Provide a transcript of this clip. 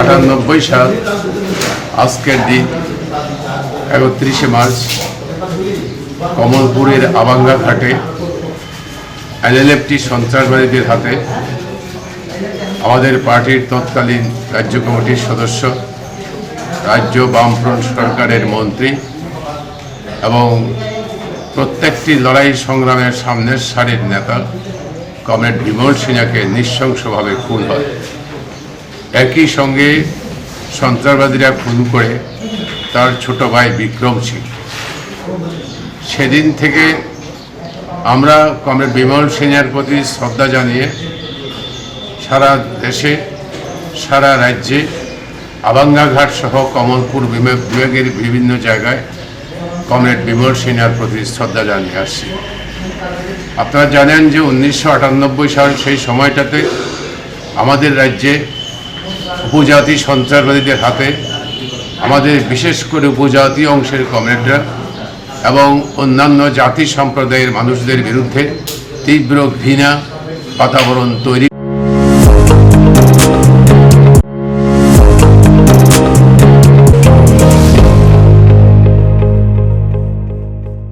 আটানব্বই সাল, আজকের দিন, একত্রিশে মার্চ, কমলপুরের আবাঙ্গা ঘাটে এনএলএফটি সন্ত্রাসবাদীদের হাতে আমাদের পার্টির তৎকালীন রাজ্য কমিটির সদস্য, রাজ্য বামফ্রন্ট সরকারের মন্ত্রী এবং প্রত্যেকটি লড়াই সংগ্রামের সামনের সারির নেতা, কমরেড বিমল সিনহাকে নৃশংসভাবে খুন হয়। একই সঙ্গে সন্ত্রাসবাদীরা খুন করে তার ছোট ভাই বিক্রম সিং। সেদিন থেকে আমরা কমরেড বিমল সিংয়ের প্রতি শ্রদ্ধা জানিয়ে সারা দেশে, সারা রাজ্যে, আবাঙ্গাঘাট সহ কমলপুর বিভাগের বিভিন্ন জায়গায় কমরেড বিমল সিনহার প্রতি শ্রদ্ধা জানিয়ে আসছি। আপনারা জানেন যে উনিশশো আটানব্বই সাল সেই সময়টাতে আমাদের রাজ্যে উপজাতি সন্ত্রাসবাদীদের হাতে আমাদের বিশেষ করে উপজাতি অংশের কমরেডরা এবং অন্যান্য জাতি সম্প্রদায়ের মানুষদের বিরুদ্ধে তীব্র ঘৃণা বাতাবরণ তৈরি